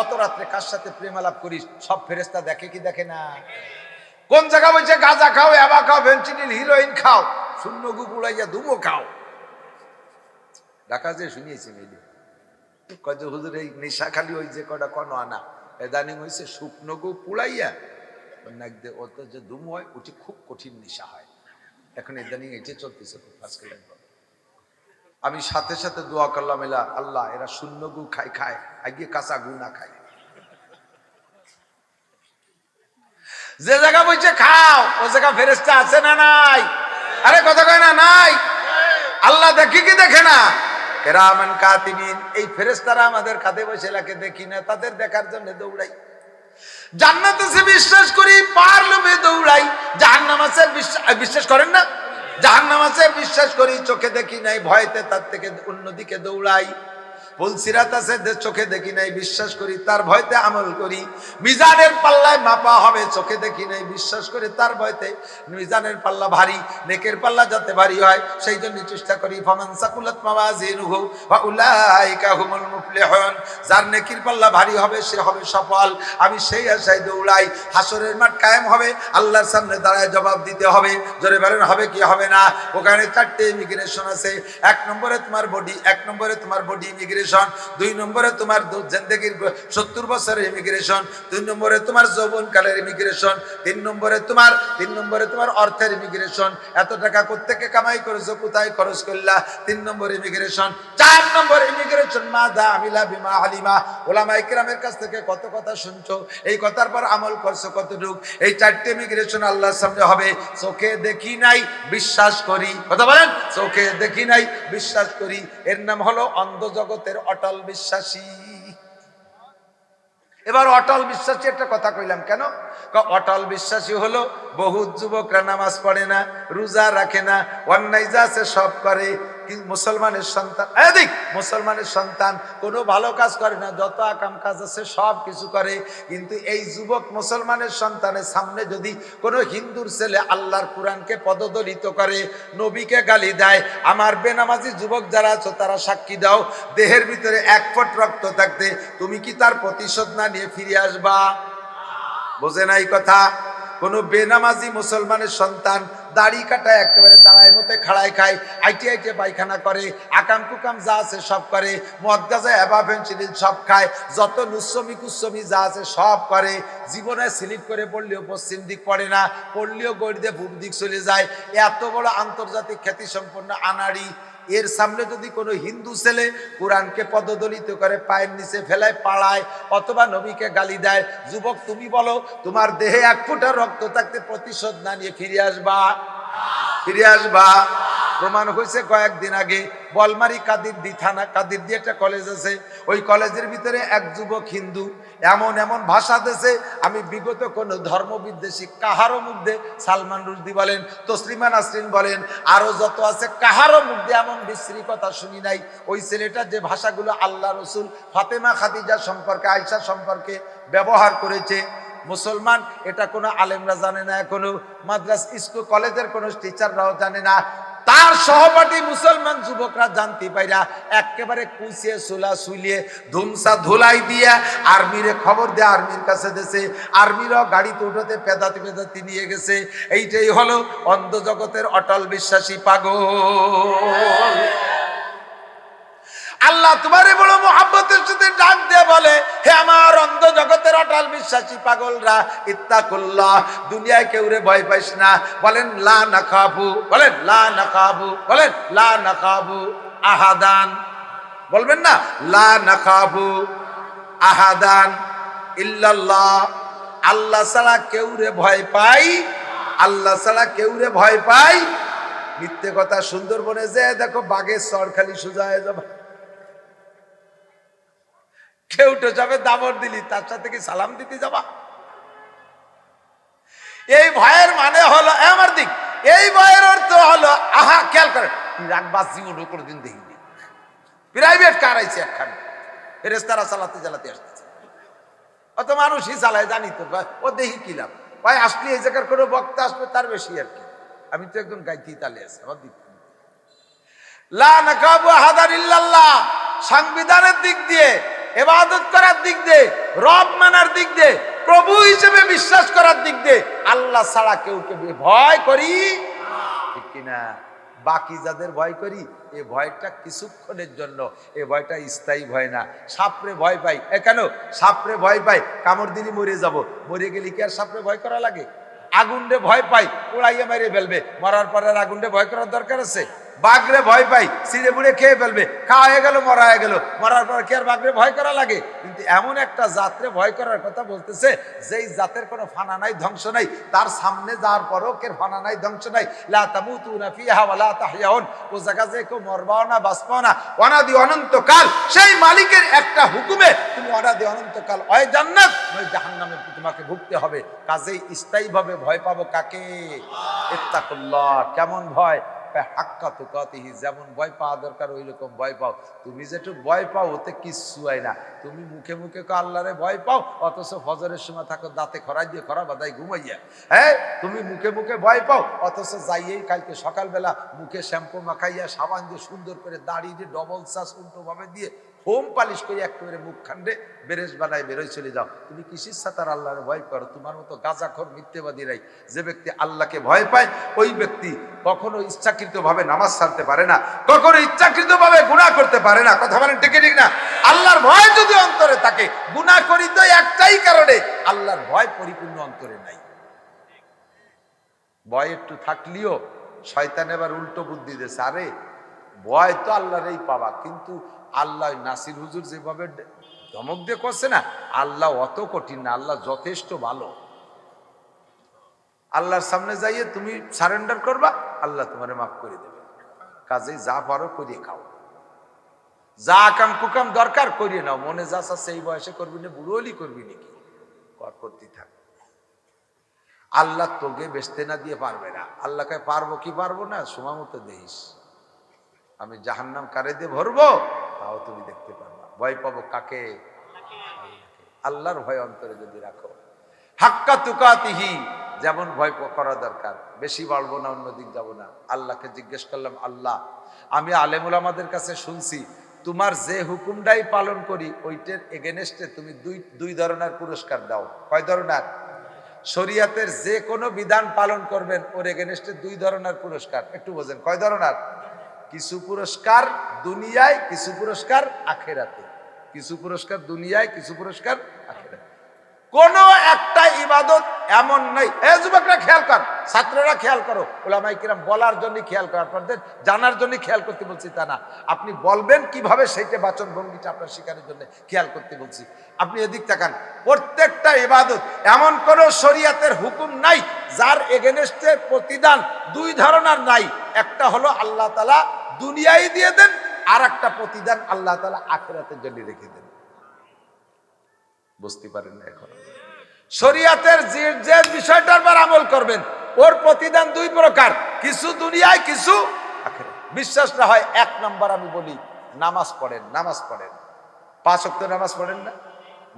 গত রাত্রে কার সাথে প্রেম আলাপ করিস? সব ফেরেস্তা দেখে কি দেখে না? কোন জায়গা বলছে, গাঁজা খাও, এবা খাও, ভেন্সিডিল, হিরোইন খাও, শূন্য গুকুলাইয়া দুমো খাও। ঢাকা যে শুনিয়েছি মেয়ে কত হুজুর, এই নেশা খালি ওই যে কটা কন আনা। এদানিং হয়েছে শুকনো গো পুড়াইয়া নাক অত যে দুম হয়, ওটি খুব কঠিন নেশা হয়। এখন ইদানিং এটি চলতেছে খুব আজকাল আমি সাথে সাথে দোয়া করলাম, এলা আল্লাহ, এরা শূন্য গু খায় খায় আগে কাঁচা গু না খায়। যে জায়গা বলছে খাও, ও জায়গা ফেরেস্তা আছে না নাই? আরে কথা কয় না, নাই? আল্লাহ দেখি কি দেখে না? কেরামান এই ফেরেস্তারা আমাদের কাঁধে বসে এলাকে দেখি না, তাদের দেখার জন্য দৌড়াই। জান্নাতে সে বিশ্বাস করি পার লোভে দৌড়াই। জাহান্নাম আছে বিশ্বাস করেন না? জাহান্নাম বিশ্বাস করি চোখে দেখি নাই ভয়তে তার থেকে অন্যদিকে দৌড়াই। ফুলসিরাত আছে যে চোখে দেখি নাই, বিশ্বাস করি, তার ভয়তে আমল করি। মিজানের পাল্লায় মাপা হবে, চোখে দেখি নাই, বিশ্বাস করি, তার ভয়তে। মিজানের পাল্লা ভারী, নেকের পাল্লা যাতে ভারী হয়, সেই জন্য চেষ্টা করি, ফমান সাকুলাত মাওয়াজিনুহু ওয়া উলাইকা হুমুল মুফলিহুন। যার নেকির পাল্লা ভারী হবে, সে হবে সফল। আমি সেই আশায় দৌড়াই, হাসরের মাঠ কায়েম হবে, আল্লাহর সামনে দাঁড়ায় জবাব দিতে হবে। জোরে বলেন, হবে কি হবে না? ওখানে চারটে ইমিগ্রেশন আছে। এক নম্বরে তোমার বডি এক নম্বরে তোমার বডি ইমিগ্রেশন দুই নম্বরে তোমার জিন্দেগির সত্তর বছরের ইমিগ্রেশন দুই নম্বরে তোমার যৌবন কালের ইমিগ্রেশন, তিন নম্বরে তোমার তিন নম্বরে তোমার অর্থের ইমিগ্রেশন। এত টাকা কোত্থেকে কামাই করেছ, কোথায় খরচ করলা? তিন নম্বর ইমিগ্রেশন। চার নম্বর ইমিগ্রেশন, মা দা আমিলা বিমা হালিমা। ওলামা ইকরামের কাছ থেকে কত কথা শুনছো? এই কথার পর আমল করছ কতটুক? এই চারটে ইমিগ্রেশন আল্লাহর সামনে হবে। চোখে দেখি নাই, বিশ্বাস করি। কথা বলেন? চোখে দেখি নাই, বিশ্বাস করি। এর নাম হলো অন্ধ জগতের অটল বিশ্বাসী। এবার অটল বিশ্বাসী একটা কথা কইলাম কেন? অটল বিশ্বাসী হলো বহু যুবকরা নামাজ পড়ে না, রোজা রাখে না, অন্যায় যা সব করে মুসলমানের সন্তান? এদিক, মুসলমানের সন্তান কোনো ভালো কাজ করে না, যত আকাম কাজ আছে সব কিছু করে। কিন্তু এই যুবক মুসলমানের সন্তানের সামনে যদি কোনো হিন্দুর ছেলে আল্লাহর কোরআনকে পদদলিত করে, নবীকে গালি দেয়, আমার বেনামাজি যুবক যারা আছো তারা সাক্ষী দাও, দেহের ভিতরে এক ফোট রক্ত থাকতে, তুমি কি তার প্রতিশোধ না নিয়ে ফিরে আসবা? বোঝে নাই কথা? কোনো বেনামাজি মুসলমানের সন্তান দাড়ি কাটা একেবারে দাঁড়ায় মতে খাড়ায় খায়, আইটি আইটে পায়খানা করে, আকাম কুকাম যা আছে সব করে, মদ গাজা অ্যাবা পেন্সিলিন সব খায়, যত নুসমি কুসমি যা আছে সব করে, জীবনে স্লিপ করে পড়লেও পশ্চিম দিক পড়ে না, পড়লেও গড়ি দিয়ে পূর্ব দিক চলে যায়। এত বড় আন্তর্জাতিক খ্যাতি সম্পন্ন আনাড়ি, এর সামনে যদি কোনো হিন্দু ছেলে কোরআনকে পদদলিত করে পায়ের নিচে ফেলায়, পাড়ায়, অথবা নবীকে গালি দেয়, যুবক তুমি বলো, তোমার দেহে এক ফুটা রক্ত থাকতে প্রতিশোধ না নিয়ে ফিরে আসবা? ফিরে আসবা। প্রমাণ হয়েছে কয়েকদিন আগে। বলমারি কাদির দি থানা, কাদির দিয়ে একটা কলেজ আছে। ওই কলেজের ভিতরে এক যুবক হিন্দু, এমন এমন ভাষা দেশে আমি বিগত কোনো ধর্মবিদ্বেষী কাহারও মুগ্ধে সালমান রুশদি বলেন, তসলিমা নাসরিন বলেন আরও যত আছে কাহারও মুগ্ধে এমন বিশ্রী কথা শুনি নাই। ওই ছেলেটা যে ভাষাগুলো আল্লাহ রসুল ফাতেমা খাদিজা সম্পর্কে আয়সা সম্পর্কে ব্যবহার করেছে মুসলমান, এটা কোনো আলেমরা জানে না, এখনও মাদ্রাস, স্কুল, কলেজের কোনো টিচাররাও জানে না। তার সহপাঠী মুসলমান যুবকরা জানতে পাইরা একেবারে কুচিয়ে, সুলা সুলিয়ে, ধুমসা ধুলাই দিয়ে আর্মিরে খবর দিয়ে আর্মির কাছে দেশে আর্মিরাও গাড়িতে উঠোতে পেদাতে পেদাতে নিয়ে গেছে। এইটাই হলো অন্ধ জগতের অটল বিশ্বাসী পাগল। আল্লাহ তোমারই বড় মোহাব্বতের সাথে ডাক দিয়ে বলে, হে আমার অন্ধ জগতের অটাল বিশ্বাসী পাগলরা, ইত্তাকুল্লাহ, দুনিয়ায় কেউ রে ভয় পাইস না। বলেন, লা না খাবু বলেন, লা না খাবু বলেন, লা না খাবু আহাদান। বলবেন না, লা না খাবু আহাদান ইল্লাল্লাহ। আল্লাহ ছাড়া কেউ রে ভয় পাই, আল্লাহ ছাড়া কেউ রে ভয় পাই। মিথ্যে কথা সুন্দরবনে যে, দেখো বাঘের সর খালি সোজা হয়ে যাবে। কেউ তো যাবে, দাবর দিলি, তার সাথে কি সালাম দিতে যাবা? এই ভয়ের মানে হলো আমার দিক, এই ভয়ের অর্থ হলো, আহা, খেয়াল করে রাগবাস জীবন কোনোদিন দেখিনি। প্রাইভেট কার আইছে একখানে ফেরেস্তারা চালাতে চালাতে আসতেছে। অত মানুষই চালায়, জানি তো ও দেখি কি লাভ? ভাই আসলে এই জায়গার কোনো বক্তা আসবে, তার বেশি আর কি। আমি তো একদম গাইতেই তালে আছে, আমার দিক। লা নাকাবু আহাদার ইল্লাল্লাহ, সংবিধানের দিক দিয়ে এবাদত করার দিক দিয়ে, রব মানার দিক দিয়ে, প্রভু হিসেবে বিশ্বাস করার দিক দিয়ে আল্লাহ ছাড়া কেউ কে ভয় করি? ঠিক কিনা? বাকি যাদের ভয় করি, এ ভয়টা কিছুক্ষণের জন্য, এ ভয়টা স্থায়ী ভয় না। সাপরে ভয় পাই। এ কেন? সাপরে ভয় পাই, কামড় দিলি মরে যাব। মরে গেলে কি আর সাপরে ভয় করা লাগে? আগুনরে ভয় পাই, উড়াইয়া মেরে ফেলবে। মরার পরে আর আগুনরে ভয় করার দরকার আছে? বাঘরে ভয় পাই, সিঁড়ে বুড়ে খেয়ে ফেলবে। খাওয়া হয়ে গেল, মরা হয়ে গেল। মরার পর কি আর বাঘরে ভয় করা লাগে? কিন্তু এমন একটা জাতরে ভয় করার কথা বলতেছে, যেই জাতের কোনো ফানা নাই, ধ্বংস নাই। তার সামনে যাওয়ার পরও কের ফানা নাই, ধ্বংস নাই? লা তামুতুনা ফিহা ওয়া লা তাহইয়াউন। ও জায়গা যে কেউ মরবাও না, বাঁচবাও না। অনাদি অনন্তকাল, সেই মালিকের একটা হুকুমে তুমি অনাদি অনন্তকাল হয় জান্নাত, নয় জাহান্নামে তোমাকে ভুগতে হবে। কাজেই স্থায়ীভাবে ভয় পাবো কাকে? ইত্তাকুল্লাহ, কেমন ভয়? হাক্কা তুকাতিহি যেমন ভয় পাওয়া দরকার ওই রকম ভয় পাও। তুমি যেটু ভয় পাও, ওতে কিচ্ছু হয় না। তুমি মুখে মুখে আল্লাহরে ভয় পাও, অথচ ফজরের সময় থাকো, দাঁতে খরা দিয়ে খরা বাদাই ঘুমাইয়া। হ্যাঁ তুমি মুখে মুখে ভয় পাও, অথচ যাইয়েই কালকে সকালবেলা মুখে শ্যাম্পু মাখাইয়া, সাবান দিয়ে সুন্দর করে দাঁড়িয়ে দিয়ে ডবল চাষ উল্টো ভাবে দিয়ে হোম পালিশ করে একেবারে মুখ খান্ডে বেরেস বানায় বেরোয় চলে যাও। তুমি কিসির সাতার আল্লাহরে ভয় করো। তোমার মতো গাজাখর মিথ্যেবাদীরাই যে ব্যক্তি আল্লাহকে ভয় পায়, ওই ব্যক্তি কখনো ইচ্ছাকৃত ভাবে নামাজ ছাড়তে পারে না, কখনো ইচ্ছাকৃত ভাবে গুণা করতে পারে না। কথা বলেন ঠিক ঠিক না? আল্লাহর ভয় যদি অন্তরে থাকে গুণা করি তো একটাই কারণে আল্লাহর ভয় পরিপূর্ণ অন্তরে নাই। ভয় একটু থাকলেও শয়তান এবার উল্টো বুদ্ধি দিয়েছে আরে ভয় তো আল্লাহরই পাবা কিন্তু আল্লাহ নাসির হুজুর যেভাবে ধমক দিয়ে করছে না, আল্লাহ অত কঠিন না, আল্লাহ যথেষ্ট ভালো। আল্লাহর সামনে যাইয়ে তুমি সারেন্ডার করবা, আল্লাহ তোমারে মাফ করে দেবে। কাজে যা পারো করিয়ে খাও। যা আকাম কুকাম দরকার করিয়ে নাও, মনে যা চাচ্ছে এই বয়সে করবি না বুড়োলি করবি নাকি কর করতে থাক। আল্লাহ তোকে বেচতে না দিয়ে পারবে না। আল্লাহকে পারব কি পারব না, সময় মতো দেখিস। আমি জাহান্নাম কারে দিয়ে ভরবো? তাও তুমি দেখতে পারবা। ভয় পাবো কাকে? আল্লাহর ভয় অন্তরে যদি রাখো। হাক্কা তুকাতিহি, যেমন ভয় করা দরকার। বেশি বাড়বো না, অন্যদিক যাব না। আল্লাহকে জিজ্ঞেস করলাম, আল্লাহ, আমি আলেমুল আমাদের কাছে শুনছি, তোমার যে হুকুমটাই পালন করি, ওইটার এগেনেস্টে তুমি দুই দুই ধরনের পুরস্কার দাও। কয় ধরনের? শরিয়াতের যে কোনো বিধান পালন করবেন, ওর এগেনেস্টে দুই ধরনের পুরস্কার। একটু বোঝেন, কয় ধরনের? কিছু পুরস্কার দুনিয়ায়, কিছু পুরস্কার আখেরাতে। কিছু পুরস্কার দুনিয়ায়, কিছু পুরস্কার কোন একটা ইবাদত এমন নেই। এ যুবকরা খেয়াল কর, ছাত্ররা খেয়াল করো। ওলামাই কিরাম বলার জন্য খেয়াল করার আপনাদের জানার জন্য খেয়াল করতে বলছি তা না। আপনি বলবেন কীভাবে সেইটা বাচন ভঙ্গিটা আপনার শিকারের জন্য খেয়াল করতে বলছি। আপনি এদিক তাকান। প্রত্যেকটা ইবাদত এমন কোন শরিয়াতের হুকুম নাই, যার এগেনেস্টের প্রতিদান দুই ধরনের নাই। একটা হলো আল্লাহ তালা দুনিয়ায় দিয়ে দেন আর একটা প্রতিদান আল্লাহ তালা আখেরাতের জন্য রেখে দেন। বুঝতে পারেন না এখন? শরিয়াতের যে বিষয়টার পর আমল করবেন, ওর প্রতিদান দুই প্রকার, কিছু দুনিয়ায়, কিছু। বিশ্বাস না হয় এক নাম্বার আমি বলি, নামাজ পড়েন নামাজ পড়েন। পাঁচ অক্ট নামাজ পড়েন না?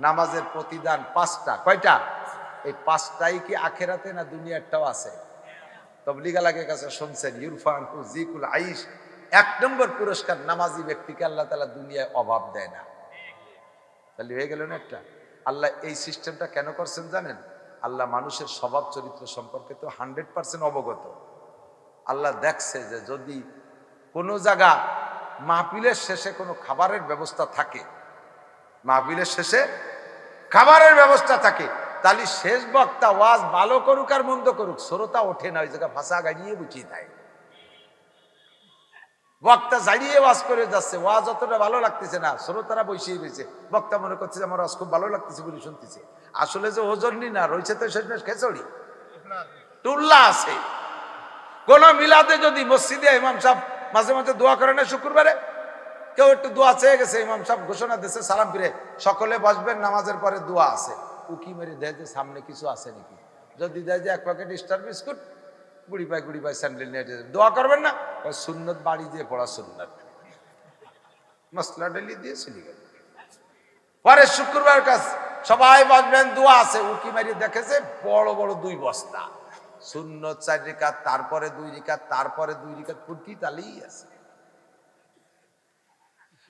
নামাজের প্রতিদান পাঁচটা, কয়টা? এই পাঁচটাই কি আখেরাতে না দুনিয়ারটাও আছে? তবলিগালাকের কাছে শুনছেন, ইরফান জিকুল আইস এক নম্বর পুরস্কার নামাজি ব্যক্তিকে আল্লাহ তালা দুনিয়ায় অভাব দেয় না। তাহলে হয়ে গেল না একটা? আল্লাহ এই সিস্টেমটা কেন করছেন জানেন? আল্লাহ মানুষের স্বভাব চরিত্র সম্পর্কে তো হান্ড্রেড পার্সেন্ট অবগত। আল্লাহ দেখছে যে যদি কোনো জায়গা মাহফিলের শেষে কোনো খাবারের ব্যবস্থা থাকে, মাহফিলের শেষে খাবারের ব্যবস্থা থাকে, তাহলে শেষ বক্তা ওয়াজ ভালো করুক আর মন্দ করুক, শ্রোতা ওঠে না, ওই জায়গা ভাষা গাড়িয়ে বুঝিয়ে দেয়। বক্তা জাড়িয়ে ওয়াজ করে যাচ্ছে, ওয়াজ অতটা ভালো লাগতেছে না, শ্রোতারা বসেই রয়েছে। বক্তা মনে করছে আমার ওয়াজ খুব ভালো লাগতেছে বলে শুনতেছে। আসলে যে ওজন নি না, রয়েছে তো শেষমেশ খেচড়ি। টুল্লা আছে। কোন মিলাদে যদি মসজিদে ইমাম সাহেব মাঝে মাঝে দোয়া করে না, শুক্রবারে? কেউ একটু দোয়া চেয়ে গেছে, ইমাম সাহেব ঘোষণা দিচ্ছে সালাম ফিরে। সকলে বসবেন, নামাজের পরে দোয়া আছে। উকি মেরে দেয় যে, সামনে কিছু আছে নাকি? যদি দেয় যে, এক প্যাকেট স্টার বিস্কুট গুড়ি পাই গুড়ি পাই স্যান্ডেল নিয়ে দোয়া করবেন না? সুন্নত বাড়ি দিয়ে পড়া সুন্নত। মশলা ডেলি দিয়ে চলে গেল। পরে শুক্রবার কাজ, সবাই বসবেন, দোয়া আছে। উকি মারি দেখেছে, বড় বড় দুই বস্তা। শূন্য চার রিকাত তারপরে দুই রিকাত তারপরে দুই রিকাত ফুটকি তালেই আছে।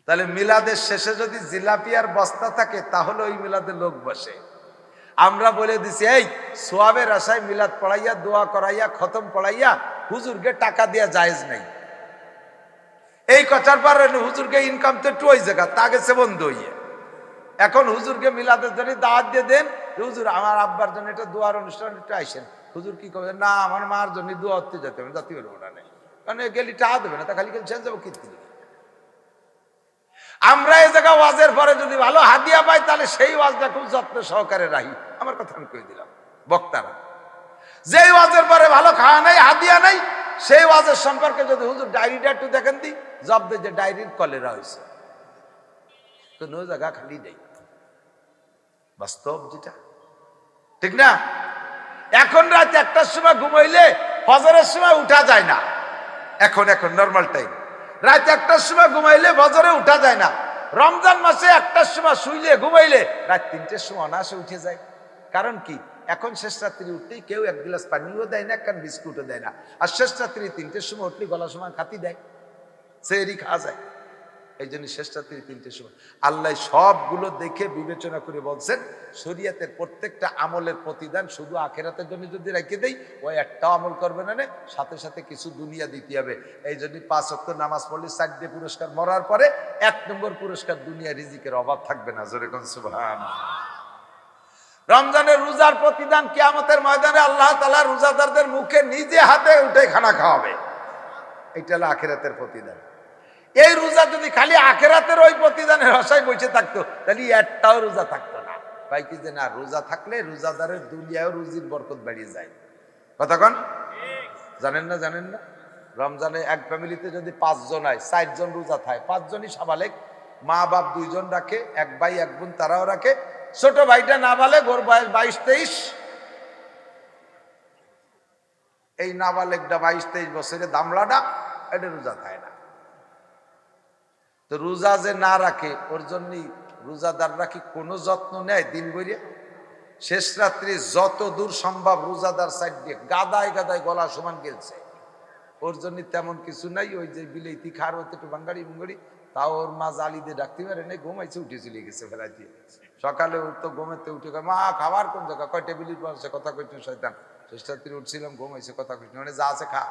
তাহলে মিলাদের শেষে যদি জিলাপিয়ার বস্তা থাকে, তাহলে ওই মিলাদে লোক বসে। আমরা বলে দিছি, এই, সোয়াবের আশায় মিলাদ পড়াইয়া, দোয়া করাইয়া, খতম পড়াইয়া হুজুরকে টাকা দিয়া জায়েজ নাই। এই কথার পর হুজুরকে ইনকাম তো একটু ওই জায়গা, তা গেছে বন্ধ হইয়ে। এখন হুজুরকে মিলাদের জন্য দাওয়াত দিয়ে দেন হুজুর, আমার আব্বার জন্য একটা দোয়ার অনুষ্ঠান একটু আইসেন। হুজুর কি করবে না, আমার মার জন্য দোয়া হতে যেতে হবে, জাতি পারব না নেই কারণ গেলি টাকা দেবে না, তা খালি গেলে যাব কীর্তি আমরা এই জায়গা ওয়াজের পরে যদি ভালো হাদিয়া পাই, তাহলে সেই ওয়াজটা খুব যত্ন সহকারে রাখি আমার কথা আমি কয়ে দিলাম। বক্তারা, যেই ওয়াজের পরে ভালো খাওয়া নাই, হাদিয়া নাই, সেই ওয়াজের সম্পর্কে যদি হুজুর ডায়েরিটা একটু দেখেন দি জব যে ডায়েরির কলেরা হয়েছে কোনো জায়গা খালি নেই। বাস্তব যেটা। ঠিক না? এখন রাত একটার সময় ঘুমাইলে ফজরের সময় উঠা যায় না। এখন এখন নর্মাল টাইম রাত একটার সময় ঘুমাইলে বজরে উঠা যায় না। রমজান মাসে একটার সময় শুইলে, ঘুমাইলে রাত তিনটের সময় অনাসে উঠে যায়। কারণ কি? এখন শেষ রাত্রি উঠতেই কেউ এক গ্লাস পানিও দেয় না কারণ বিস্কুটও দেয় না। আর শেষ রাত্রি তিনটের সময় উঠলে গলার সময় খাতি দেয়। সেরি খাওয়া যায়। এই জন্য শেষ রাত্রি তিনটের সময়। আল্লাহ সবগুলো দেখে বিবেচনা করে বলছেন, শরিয়াতের প্রত্যেকটা আমলের প্রতিদান শুধু আখেরাতের জন্য যদি রেখে দেই ওই একটাও আমল করবে না সাথে সাথে কিছু দুনিয়া দিতে হবে। এই জন্য পাঁচ অক্ট নামাজ পড়লে চারটে পুরস্কার মরার পরে এক নম্বর পুরস্কার দুনিয়া রিজিকের অভাব থাকবে না, জোরে কোন সুবহান রমজানের রোজার প্রতিদান কিয়ামতের ময়দানে আল্লাহ তালা রোজাদারদের মুখে নিজে হাতে উঠে খানা খাওয়াবে। এটা হলো আখেরাতের প্রতিদান। এই রোজা যদি খালি আখেরাতের ওই প্রতিদানের আশায় বসে থাকতো, তাহলে একটাও রোজা থাকতো না। ভাই, কি যে না রোজা থাকলে রোজাদারের দুনিয়াও রুজির বরকত বেরিয়ে যায়। কতক্ষণ জানেন না জানেন না? রমজানে এক ফ্যামিলিতে যদি পাঁচজন হয় ষাটজন রোজা থাকে পাঁচজনই সাবালেক, মা বাপ দুইজন রাখে, এক ভাই, এক বোন তারাও রাখে। ছোট ভাইটা না বলে গোর বয়স বাইশ তেইশ। এই নাবালেকটা বাইশ তেইশ বছরের দামলাটা, এটা রোজা থাকে না। তো রোজা যে না রাখে, ওর জন্যই রোজাদাররা কি কোনো যত্ন নেয় দিন বইরে শেষ রাত্রি যত দূর সম্ভব রোজাদার সাইড দিয়ে গাদায় গাদায় গলা সমান গেলছে। ওর জন্য তেমন কিছু নাই, ওই যে বিলেতি খার হতে একটু বাঙ্গাড়ি বুঙ্গাড়ি তাও ওর মা জালি দিয়ে ডাকতে পারে নাই, ঘুমাইছে, উঠে চলে গেছে ফেলাই দিয়ে। সকালে ওর তো ঘুমেতে উঠে মা, খাবার কোন জায়গা? কয় টেবিলির পাশে, কথা কইতে শয়তান। শেষ রাত্রি উঠছিলাম, ঘুমাইছে, কথা কইতে। মানে যা আছে খা।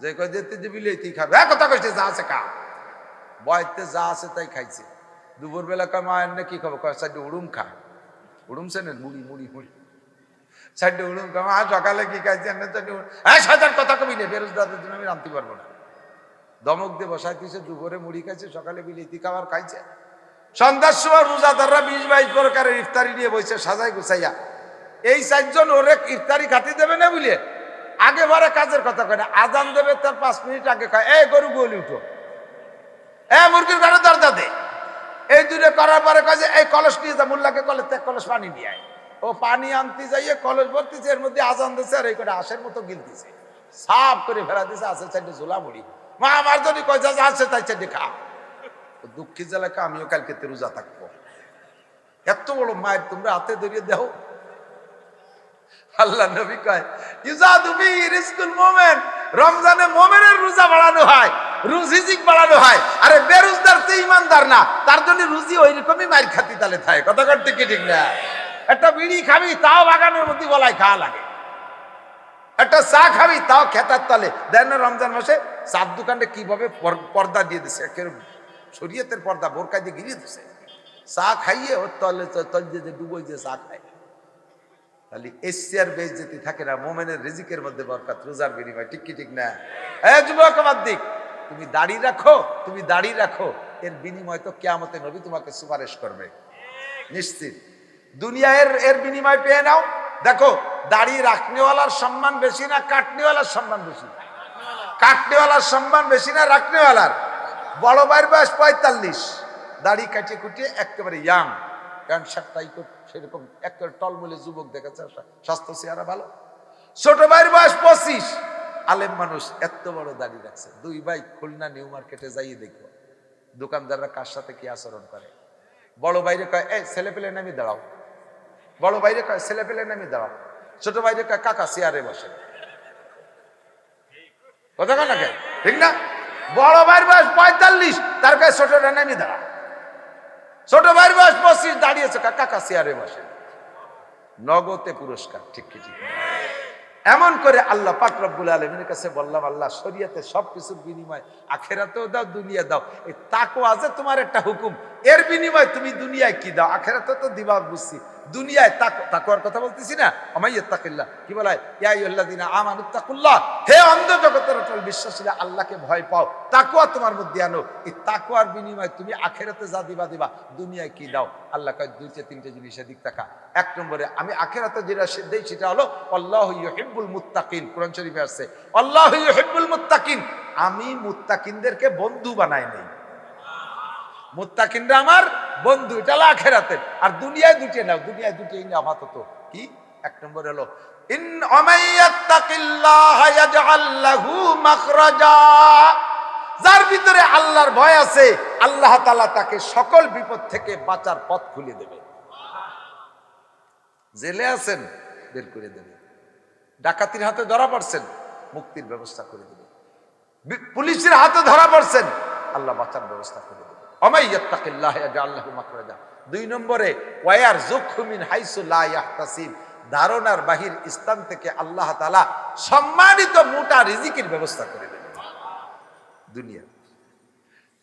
যে কয় যেতে যে বিলেতি খাবে হ্যাঁ কথা কইছে, যা আছে খা। বয়তে যা আছে তাই খাইছে। দুপুর বেলা কয়, মা, এনে কি খাব কয়, সাইডে উড়ুম খা। উড়ুম সেনের মুড়ি মুড়ি মুড়ি। সাইডে উড়ুম খা মা, সকালে কি খাইছে? এনে হ্যাঁ সাজার কথা কবি নে বেরোজদারদের জন্য আমি রাঁধতে পারব না। দমক দিয়ে বসাই দিয়েছে দুপুরে মুড়ি খাইছে, সকালে বিলিতি খাবার খাইছে। সন্ধ্যার সময় রোজাদাররা বিশ বাইশ প্রকারের ইফতারি নিয়ে বসে সাজাই গুছাইয়া। এই চারজন ওরে ইফতারি খাতি দেবে না বুঝলে আগে বারে কাজের কথা কয় না, আজান দেবে তার পাঁচ মিনিট আগে কয়, এই গরু গলি উঠো। এ মুরগির ঘরে দরজা দে। এই দূরে করার পরে যে, এই কলস নিয়ে যা, মোল্লাকে কলেজ থেকে কলস পানি নিয়ে আয়। ও পানি আনতে যাইয়ে কলস ভর্তিছে, এর মধ্যে আজান দিছে আর এই করে আশের মতো গিলতেছে সাফ করে ফেরা দিছে আসে চাইতে ঝোলা মুড়ি মা, আমার যদি কয় যা যা আছে তাই চাইতে খা। দুঃখী জেলাকে আমিও কালকে রোজা থাকব। এত বড় মায়ের তোমরা হাতে ধরিয়ে দেও। আল্লাহ নবী কয় ইজাদু বি রিজকুল মুমিন, রমজানে মুমিনের রোজা বাড়ানো হয়। রুজিজিক বাড়ানো হয়। আরে বেরোজগার তো ইমানদার না, তার জন্য রুজি ওই রকমই খাতি তালে থাকে। কথা কর ঠিক কি ঠিক না? একটা বিড়ি খাবি, তাও বাগানের মধ্যে গলায় খাওয়া লাগে। একটা চা খাবি, তাও খেতার তলে। দেন না রমজান মাসে চার দোকানটা কীভাবে পর্দা দিয়ে দিছে? শরীয়তের পর্দা বোরকা দিয়ে গিরিয়ে দিছে। চা খাইয়ে ওর তলে তল যে ডুবোই যে চা খায়। তাহলে এশিয়ার বেশ যেতে থাকে না, মোমেনের রিজিকের মধ্যে বরকাত, রোজার বিনিময়। ঠিক কি ঠিক না? যুবক আমার দিক। তুমি দাড়ি রাখো, তুমি দাড়ি রাখো। এর বিনিময় তো কেয়ামতে নবী তোমাকে সুপারিশ করবে। নিশ্চিত। দুনিয়া এর এর বিনিময় পেয়ে নাও। দেখো, দাড়ি রাখনেওয়ালার সম্মান বেশি না কাটনেওয়ালার সম্মান বেশি? কাটনেওয়ালার সম্মান বেশি না রাখনেওয়ালার? বড় ভাইয়ের বয়স পঁয়তাল্লিশ। দাড়ি কাটিয়ে কুটিয়ে একেবারে ইয়াং কারণ সাতটাই সেরকম একেবারে টলমলে যুবক দেখেছে, স্বাস্থ্য চেহারা ভালো। ছোট ভাইয়ের বয়স পঁচিশ। আলেম মানুষ এত বড় দাড়ি রাখছে। দুই ভাই খুলনা নিউ মার্কেটে যাইয়ে দেখো। দোকানদাররা কার সাথে কি আচরণ করে? বড় বাইরে কয়, এই ছেলে পেলে নামি দাঁড়াও। বড় বাইরে কয়, ছেলে পেলে নামি দাঁড়াও। ছোট বাইরে কয়, কাকা চেয়ারে বসে। কথা কেন? ঠিক না? বড় ভাইয়ের বয়স পঁয়তাল্লিশ, তার কাছে ছোটটা নামি ছোট ভাইয়ের বয়স পঁচিশ, দাঁড়িয়েছে কাকা কাশিয়ারে বসে। নগদে পুরস্কার, ঠিক কি, ঠিক এমন করে আল্লাহ পাক রব্বুল আলমীর কাছে বললাম, আল্লাহ, শরিয়াতে সব কিছুর বিনিময়, আখেরাতেও দাও, দুনিয়া দাও। এই তাকো আছে তোমার একটা হুকুম, এর বিনিময় তুমি দুনিয়ায় কি দাও? আখেরাতে তো দিবা বুঝছি। দুনিয়ায় তাকো, তাকোয়ার কথা বলতেছি না। কি হে অন্ধ জগতের অটল বিশ্বাসীরা, আল্লাহকে ভয় পাও। তাকোয়া তোমার মধ্যে আনো। এই তাকোয়ার বিনিময় তুমি আখেরাতে যা দিবা দিবা। দুনিয়ায় কি দাও? আল্লাহ কয়, দুইটা, তিনটে জিনিসের দিক তাকা। এক নম্বরে, আমি আখেরাতে যেটা সেটা হলো, আল্লাহ ইউহিব্বুল মুত্তাকিন। কোরআন শরীফে আল্লাহ ইউহিব্বুল মুত্তাকিন। আমি মুত্তাকিনদেরকে বন্ধু বানাই নেই। মুত্তাকিনরা আমার বন্ধু, এটা হলো আখেরাতের। আর দুনিয়ায় দুটে নাও দুনিয়ায় দুটে না আপাতত কি? এক নম্বর হলো, ইন যার ভিতরে আল্লাহর ভয় আছে, আল্লাহ তাআলা তাকে সকল বিপদ থেকে বাঁচার পথ খুলে দেবে। জেলে আছেন, বের করে দেবে। ডাকাতির হাতে ধরা পড়ছেন, মুক্তির ব্যবস্থা করে দেবে। পুলিশের হাতে ধরা পড়ছেন, আল্লাহ বাঁচার ব্যবস্থা করে দেবে। দুই নম্বরে ওয়ার জুখমিন হাইসু লা ইয়াহতাসিব। ধারণার বাহির স্থান থেকে আল্লাহ তাআলা সম্মানিত মোটা রিজিকের ব্যবস্থা করে দেবে দুনিয়া।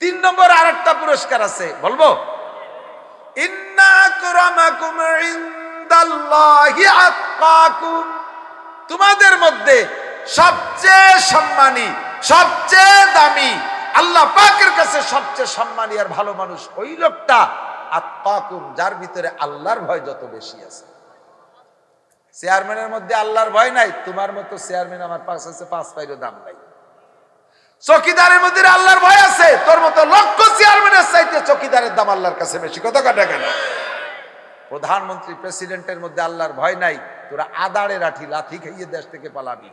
তিন নম্বর আরেকটা পুরস্কার আছে, বলব? তোমাদের মধ্যে সবচেয়ে সম্মানী, সবচেয়ে দামি আল্লাহ পাকের কাছে সবচেয়ে সম্মানী আর ভালো মানুষ ওই লোকটা আত্মাকুম যার ভিতরে আল্লাহর ভয় যত বেশি আছে। চেয়ারম্যানের মধ্যে আল্লাহর ভয় নাই, তোমার মতো চেয়ারম্যান আমার পাশ আছে পাঁচ পাইরও দাম নাই। চকিদারের মধ্যে আল্লাহর ভয় আছে, তোর মতো লক্ষ চেয়ারম্যানের চাইতে চকিদারের দাম আল্লাহর কাছে বেশি। কত কাটা কেন? প্রধানমন্ত্রী, প্রেসিডেন্টের মধ্যে আল্লাহর ভয় নাই, তোরা আদাড়ে রাঠি লাথি খাইয়ে দেশ থেকে পালাবি।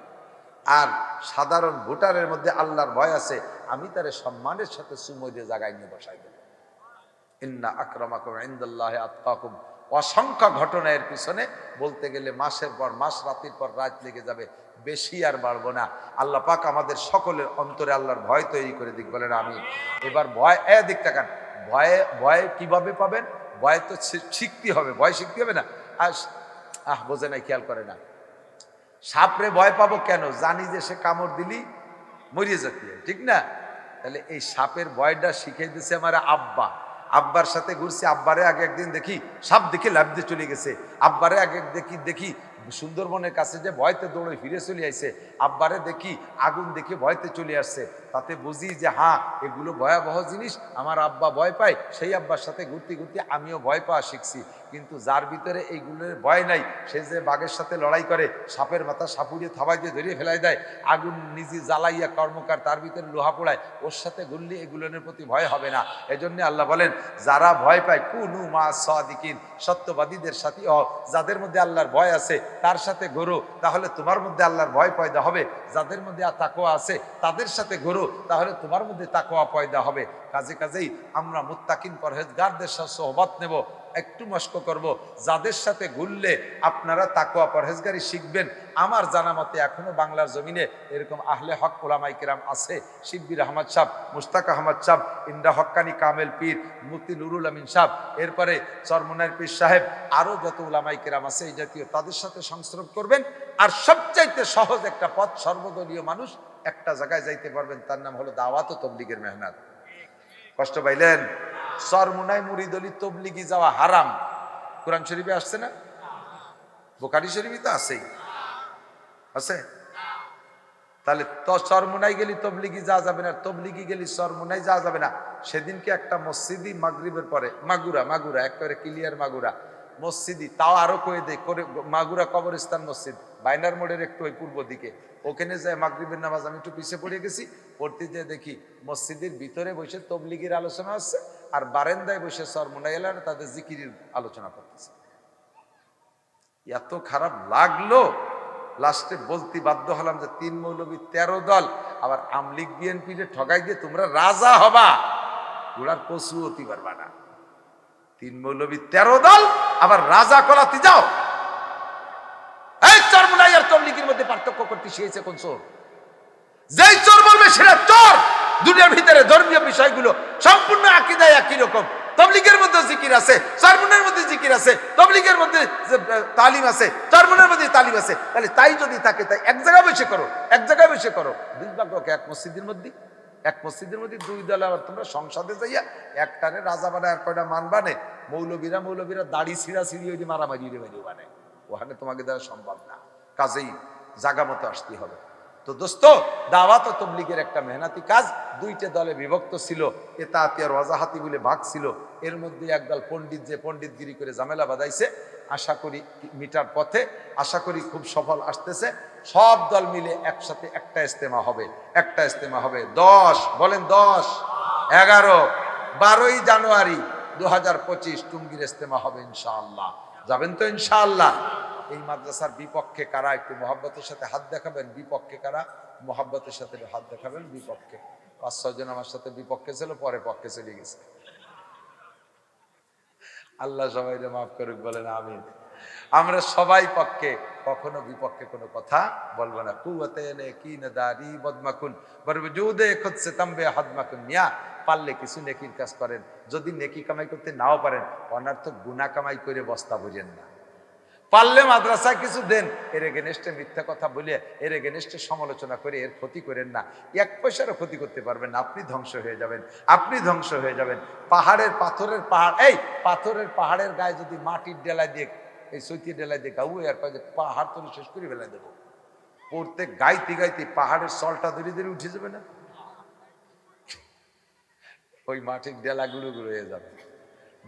আর সাধারণ ভোটারের মধ্যে আল্লাহর ভয় আছে, আমি তারে সম্মানের সাথে সুময় দিয়ে জায়গায় নিয়ে বসাই দেব। ইন্না আক্রমাকুম ইন্দাল্লাহ আত্মাকুম অসংখ্য ঘটনা এর পিছনে বলতে গেলে মাসের পর মাস, রাতের পর রাত লেগে যাবে, বেশি আর বাড়বো না। আল্লাহ পাক আমাদের সকলের অন্তরে আল্লাহর ভয় তৈরি করে দিক, বলেন আমি এবার ভয়, এ দিক তাকান ভয়ে, ভয় কীভাবে পাবেন? ভয় তো শিখতে হবে, ভয় শিখতে হবে না? আহ, বোঝে নাই, খেয়াল করে না। সাপরে ভয় পাবো কেন? জানি যে সে কামড় দিলি মরিয়ে যেতে ঠিক না? তাহলে এই সাপের ভয়টা শিখিয়ে দিছে আমার আব্বা। আব্বার সাথে ঘুরছি, আব্বারে আগে একদিন দেখি, সাপ দেখে লাভ দিয়ে চলে গেছে। আব্বারে আগে দেখি দেখি সুন্দরবনের কাছে যে ভয়তে দৌড়ে ফিরে চলে আসছে আব্বারে দেখি, আগুন দেখে ভয়তে চলে আসছে। তাতে বুঝি যে হ্যাঁ এগুলো ভয়াবহ জিনিস, আমার আব্বা ভয় পায়, সেই আব্বার সাথে ঘুরতে ঘুরতে আমিও ভয় পাওয়া শিখছি। কিন্তু যার ভিতরে এইগুলোর ভয় নাই, সে যে বাঘের সাথে লড়াই করে, সাপের মাথা সাপুড়িয়ে থাবাই দিয়ে ধরিয়ে ফেলাই দেয়, আগুন নিজে জ্বালাইয়া কর্মকার তার ভিতরে লোহা পোড়ায়, ওর সাথে ঘুরলে এগুলোর প্রতি ভয় হবে না। এজন্য আল্লাহ বলেন, যারা ভয় পায়, কুনু মা সাদিকিন, সত্যবাদীদের সাথে অ যাদের মধ্যে আল্লাহর ভয় আছে, তার সাথে ঘোরো। তাহলে তোমার মধ্যে আল্লাহর ভয় পয়দা হবে। যাদের মধ্যে তাকোয়া আছে, তাদের সাথে ঘোরো। তাহলে তোমার মধ্যে তাকোয়া পয়দা হবে। কাজে কাজেই আমরা মুত্তাকিন পরহেজগারদের সাথে সোহবত নেব। একটু মস্ক করব। যাদের সাথে ঘুরলে আপনারা তাকোয়া পরহেজগারি শিখবেন। আমার জানা মতে এখনও বাংলার জমিনে এরকম আহলে হক ওলামাই কিরাম আছে। শিব্বির আহমদ সাহ মুস্তাক আহমদ সাহ ইন্দ্রা হক্কানি কামেল পীর, মুফতি নুরুল আমিন সাহ এরপরে চরমনার পীর সাহেব আরও যত ওলামাই কিরাম আছে এই জাতীয় তাদের সাথে সংস্রব করবেন। আর সবচাইতে সহজ একটা পথ, সর্বদলীয় মানুষ একটা জায়গায় যাইতে পারবেন। তার নাম হলো দাওয়াত তবলিগের মেহনাত। কষ্ট পাইলেন? সরমুনাই মুরিদলি তবলিগি যাওয়া হারাম। কোরআন শরীফে আসছে না? বোকারি শরীফে তো আছেই। আছে? তাহলে তো সরমুনাই গেলি তবলিগি যা যাবে না তবলিগি গেলি সরমুনাই যা যাবে না। সেদিনকে একটা মসজিদি মাগরিবের পরে, মাগুরা মাগুরা, একেবারে ক্লিয়ার মাগুরা। মসজিদি তাও আরও কয়ে দেয় করে মাগুরা কবরস্থান মসজিদ, বাইনার মোড়ের একটু ওই পূর্ব দিকে। ওখানে যায় মাগরিবের নামাজ আমি একটু পিছিয়ে পড়ে গেছি, পড়তে যেয়ে দেখি মসজিদের ভিতরে বসে তবলিগির আলোচনা হচ্ছে আর বারেন্দায় বসে সরমুনাই এলার তাদের জিকিরির আলোচনা করতেছে। এত খারাপ লাগল, লাস্টে বলতে বাধ্য হলাম যে তিন মৌলবী তেরো দল, আবার আমলিগ বিএনপি রে ঠগাই দিয়ে তোমরা রাজা হবা। ঘোড়ার পশু অতি পারবা না। তিন মৌলবী তেরো দল, আবার রাজা কলাতে যাও। এই চরমুনাই আর তবলিগের মধ্যে পার্থক্য করতে শিখেছে কোন চোর? যেই চোর বলবে সেটা চোর। দুনিয়ার ভিতরে ধর্মীয় বিষয়গুলো সম্পূর্ণ আকিদায় একই রকম। তবলিগের মধ্যে জিকির আছে চরমনের মধ্যে জিকির আছে, তবলিগের মধ্যে তালিম আছে চরমনের মধ্যে তালিম আছে। তাহলে তাই যদি থাকে, তাই এক জায়গায় বসে করো, এক জায়গায় বসে করো। দুই ভাগ্যকে এক মসজিদের মধ্যে, এক মসজিদের মধ্যে দুই দল আবার তোমরা সংসদে যাইয়া একটারে রাজা বানায় আর কয়টা মান বানে। মৌলবীরা মৌলবীরা দাড়ি ছিঁড়া ছিঁড়ি ওই যে মারামারি মারি ওখানে তোমাকে দ্বারা সম্ভব না। কাজেই জাগা মতো আসতে হবে। তো দোস্ত, দাওয়াত ও তবলিগের একটা মেহনাতি কাজ। দুইটা দলে বিভক্ত ছিল। এতাহাতি আর ওয়াজাহাতি বলে ভাগ ছিল। এর মধ্যে একদল পণ্ডিত যে পণ্ডিতগিরি করে ঝামেলা বাঁধাইছে। আশা করি মিটার পথে, আশা করি খুব সফল আসতেছে। সব দল মিলে একসাথে একটা ইস্তেমা হবে। একটা ইস্তেমা হবে। দশ, বলেন দশ, এগারো, বারোই জানুয়ারি দু হাজার পঁচিশ টুঙ্গির ইস্তেমা হবে ইনশাআল্লাহ। যাবেন তো ইনশাআল্লাহ। এই মাদ্রাসার বিপক্ষে কারা একটু মহাব্বতের সাথে হাত দেখাবেন? বিপক্ষে কারা? মহাব্বতের সাথে হাত দেখাবেন বিপক্ষে। পাঁচ ছজন আমার সাথে বিপক্ষে ছিল, পরে পক্ষে চলে গেছে। আল্লাহ সবাই মাফ করুক, বলেন আমিন। আমরা সবাই পক্ষে, কখনো বিপক্ষে কোনো কথা বলব না। কুয়াতে নে কি দারি বদমাকুন। বরবে জুদে খুদসে তাম্বে হাদমাকুন মিয়া, পারলে কিছু নেকির কাজ করেন। যদি নেকি কামাই করতে নাও পারেন, অনার্থক গুনা কামাই করে বস্তা বুঝেন না। পারলে মাদ্রাসায় কিছু দেন। এর এগেনেস্টে মিথ্যা কথা বলে, এর এগেনেস্টে সমালোচনা করে, এর ক্ষতি করেন না। এক পয়সারও ক্ষতি করতে পারবেন না। আপনি ধ্বংস হয়ে যাবেন। আপনি ধ্বংস হয়ে যাবেন। পাহাড়ের পাথরের পাহাড়, এই পাথরের পাহাড়ের গায়ে যদি মাটির ডেলায় দিয়ে, এই সৈতি ডেলায় দিয়ে গাউ আর কয়ে পাহাড় তো শেষ করে ফেলে দেবো। পড়তে গাইতে গাইতে পাহাড়ের সলটা ধরে ধরে উঠে যাবে না? ওই মাটির ডেলাগুলো হয়ে যাবে।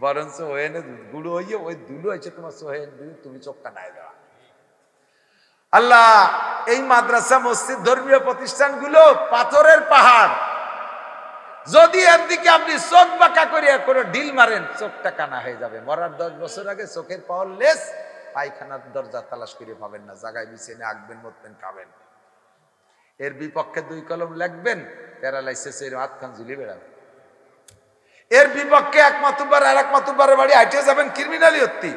বরঞ্চ ওয়েনে গুঁড়ো হইয়ে ওই দুলো হয়েছে তোমার সোহেন তুমি চোখটা নাই দেওয়া আল্লাহ, এই মাদ্রাসা, মসজিদ, ধর্মীয় প্রতিষ্ঠানগুলো পাথরের পাহাড়। যদি এর দিকে আপনি চোখ বাঁকা করিয়া করে ঢিল মারেন, চোখটা কানা হয়ে যাবে। মরার দশ বছর আগে চোখের পাওয়ার লেস, পায়খানার দরজা তালাশ করে পাবেন না জায়গায় বিছিয়ে আঁকবেন মতবেন খাবেন। এর বিপক্ষে দুই কলম লিখবেন, প্যারালাইসিসের হাত খান ঝুলিয়ে বেড়াবেন। এর বিপক্ষে এক মাতুবার আর এক বাড়ি আইটে যাবেন ক্রিমিনালি হত্তি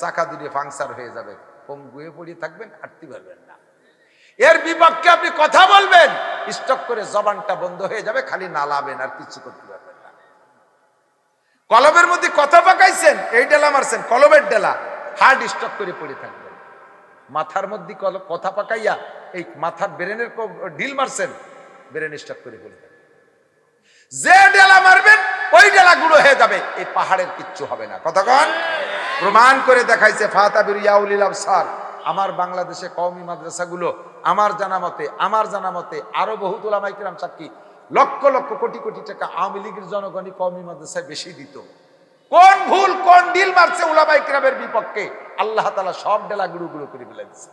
চাকা দুটি ফাংসার হয়ে যাবে। পঙ্গুয়ে পড়িয়ে থাকবেন, হাঁটতে পারবেন না। এর বিপক্ষে আপনি কথা বলবেন, স্টক করে জবানটা বন্ধ হয়ে যাবে, খালি নালাবেন আর কিছু করতে পারবেন না। কলমের মধ্যে কথা পাকাইছেন, এই ডেলা মারছেন, কলমের ডেলা। হার্ড স্টক করে পড়ে থাকবেন। মাথার মধ্যে কথা পাকাইয়া এই মাথার ব্রেনের ডিল মারছেন, ব্রেন স্টক করে পড়ে থাকবেন। যে ডেলা মারবেন, ওই ডেলা গুলো হয়ে যাবে। এই পাহাড়ের কিচ্ছু হবে না। কতক্ষণ প্রমাণ করে দেখাইছে ফাতাবির ইয়াউলিল আবসার। আমার বাংলাদেশে কওমি মাদ্রাসাগুলো, আমার জানা মতে, আমার জানা মতে আরও বহু তোলামাই কিরাম সাক্ষী লক্ষ লক্ষ কোটি কোটি টাকা আওয়ামী লীগের জনগণই কওমি মাদ্রাসায় বেশি দিত। কোন ভুল, কোন ডিল মারছে উলামাই কিরামের বিপক্ষে? আল্লাহ তালা সব ডেলা গুরু গুরু করে ফেলে দিচ্ছে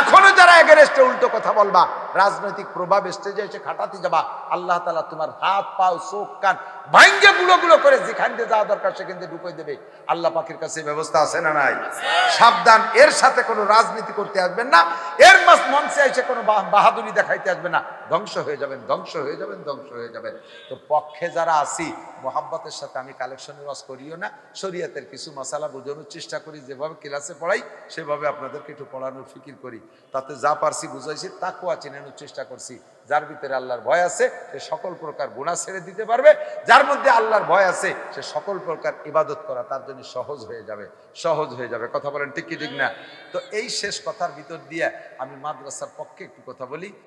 এখনও যারা এগেরেস্টে উল্টো কথা বলবা, রাজনৈতিক প্রভাব স্টেজে এসে খাটাতে যাবা, আল্লাহ তালা তোমার হাত, পাও, চোখ, কান ভাঙ্গে গুলো গুলো করে যেখান দিয়ে যাওয়া দরকার সেখান দিয়ে ঢুকে দেবে। আল্লাহ পাখির কাছে ব্যবস্থা আছে না নাই? সাবধান, এর সাথে কোনো রাজনীতি করতে আসবেন না। এর মাস মঞ্চে এসে কোনো বাহ- বাহাদুরি দেখাইতে আসবে না। ধ্বংস হয়ে যাবেন, ধ্বংস হয়ে যাবেন, ধ্বংস হয়ে যাবেন। তো পক্ষে যারা আসি মোহাব্বতের সাথে আমি কালেকশন ওয়াজ করিও না। শরীয়তের কিছু মশালা বোঝানোর চেষ্টা করি, যেভাবে ক্লাসে পড়াই, সেভাবে আপনাদেরকে একটু পড়ানোর ফিকির করি। তাতে যা পারছি বুঝাইছি তা কোয়া চেনানোর চেষ্টা করছি। যার ভিতরে আল্লাহর ভয় আছে, সে সকল প্রকার গুণা ছেড়ে দিতে পারবে। যার মধ্যে আল্লাহর ভয় আছে, সে সকল প্রকার ইবাদত করা তার জন্য সহজ হয়ে যাবে, সহজ হয়ে যাবে। কথা বলেন ঠিক কি, ঠিক না? তো এই শেষ কথার ভিতর দিয়ে আমি মাদ্রাসার পক্ষে একটু কথা বলি।